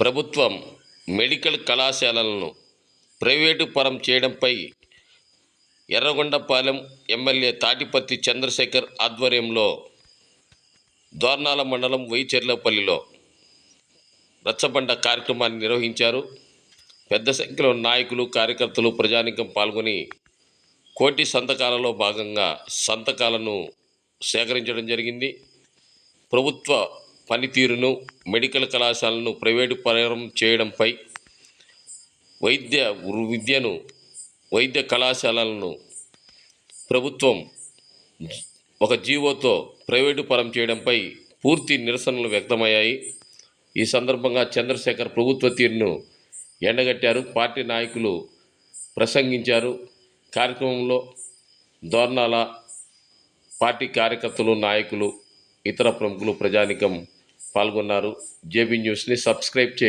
ప్రభుత్వం మెడికల్ కళాశాలలను ప్రైవేటు పరం చేయడంపై ఎర్రగొండపాలెం ఎమ్మెల్యే తాటిపత్తి చంద్రశేఖర్ ఆధ్వర్యంలో దోర్నాల మండలం వైచెర్లపల్లిలో రచ్చబండ కార్యక్రమాన్ని నిర్వహించారు. పెద్ద సంఖ్యలో నాయకులు కార్యకర్తలు ప్రజానికం పాల్గొని కోటి సంతకాలలో భాగంగా సంతకాలను సేకరించడం జరిగింది. ప్రభుత్వ పనితీరును మెడికల్ కళాశాలను ప్రైవేటు పరం చేయడంపై వైద్య విద్యను వైద్య కళాశాలలను ప్రభుత్వం ఒక జీవోతో ప్రైవేటు పరం చేయడంపై పూర్తి నిరసనలు వ్యక్తమయ్యాయి. ఈ సందర్భంగా చంద్రశేఖర్ ప్రభుత్వ తీరును ఎండగట్టారు. పార్టీ నాయకులు ప్రసంగించారు. కార్యక్రమంలో దోర్నాల పార్టీ కార్యకర్తలు నాయకులు ఇతర ప్రముఖులు ప్రజానికం పాల్గొన్నారు. జేబీ న్యూస్ని సబ్స్క్రైబ్ చేయండి.